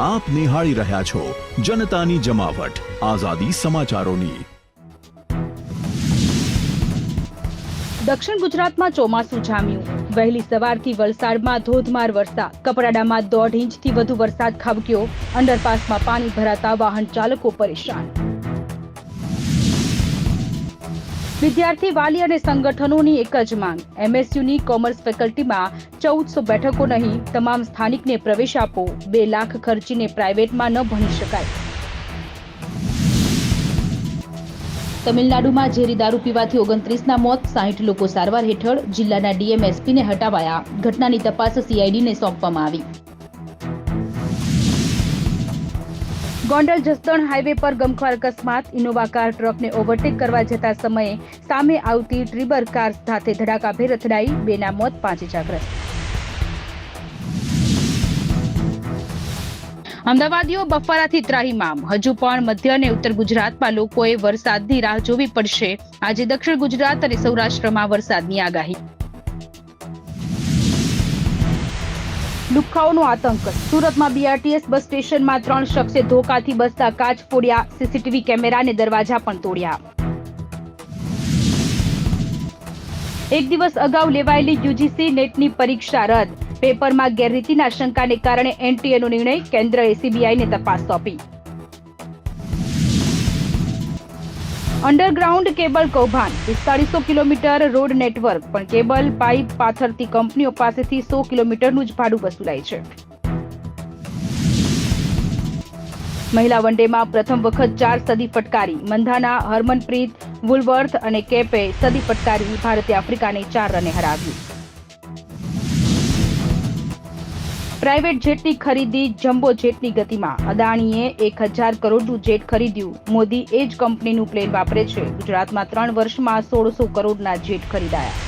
આપ નિહાળી રહ્યા છો જનતાની જમાવટ. આઝાદી સમાચારોની. દક્ષિણ ગુજરાતમાં ચોમાસું જામ્યું. વહેલી સવારથી વલસાડમાં ધોધમાર વરસાદ. કપરાડામાં દોઢ ઇંચથી વધુ વરસાદ ખાબક્યો. અંડરપાસમાં પાણી ભરાતા વાહન ચાલકો પરેશાન. વિદ્યાર્થી વાલી અને સંગઠનોની એક જ માંગ. એમએસયુની કોમર્સ ફેકલ્ટીમાં ચૌદસો બેઠકો નહીં, તમામ સ્થાનિકને પ્રવેશ આપો. બે લાખ ખર્ચીને પ્રાઇવેટમાં ન ભણી શકાય. તમિલનાડુમાં ઝેરી દારૂ પીવાથી ઓગણત્રીસના મોત, સાહીઠ લોકો સારવાર હેઠળ, જિલ્લાના ડીએમએસપીને હટાવાયા. ઘટનાની તપાસ સીઆઈડીને સોંપવામાં આવી. ગોંડલ જસદણ હાઈવે પર ગમખ્વાર અકસ્માત. ઇનોવા કાર ટ્રકને ઓવરટેક કરવા જતા સમયે સામે આવતી ટ્રીબર કાર સાથે ધડાકાભેર અથડાઈ, બેના મોત, પાંચ ઇજાગ્રસ્ત. અમદાવાદીઓ બફારાથી ત્રાહીમામ હજુ પણ મધ્ય અને ઉત્તર ગુજરાતમાં લોકોએ વરસાદની રાહ જોવી પડશે. આજે દક્ષિણ ગુજરાત અને સૌરાષ્ટ્રમાં વરસાદની આગાહી. લુખ્ખાઓનો આતંક. સુરતમાં બીઆરટીએસ બસ સ્ટેશનમાં ત્રણ શખ્સે ધોકાથી બસતા કાચ ફોડ્યા સીસીટીવી કેમેરાને દરવાજા પણ તોડ્યા. એક દિવસ અગાઉ લેવાયેલી યુજીસી નેટની પરીક્ષા રદ. પેપરમાં ગેરરીતિના શંકાને કારણે એનટીએનો નિર્ણય કેન્દ્રએ સીબીઆઈને તપાસ સોંપી. અંડરગ્રાઉન્ડ કેબલ કૌભાંડ. પિસ્તાળીસો કિલોમીટર રોડ નેટવર્ક, પણ કેબલ, પાઇપ પાથરતી કંપનીઓ પાસેથી સો કિલોમીટરનું જ ભાડું વસૂલાય છે. મહિલા વનડેમાં પ્રથમ વખત ચાર સદી ફટકારી. મંધાના, હરમનપ્રીત, વુલવર્થ અને કેપે સદી ફટકારી ભારતે આફ્રિકાને ચાર રને હરાવ્યું. પ્રાઇવેટ જેટની ખરીદી જમ્બો જેટની ગતિમાં. અદાણીએ એક હજાર કરોડનું જેટ ખરીદ્યું. મોદી એ જ કંપનીનું પ્લેન વાપરે છે. ગુજરાતમાં ત્રણ વર્ષમાં સોળસો કરોડના જેટ ખરીદાયા.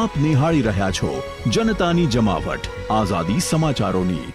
આપ નિહાળી રહ્યા છો જનતાની જમાવટ. આઝાદી સમાચારોની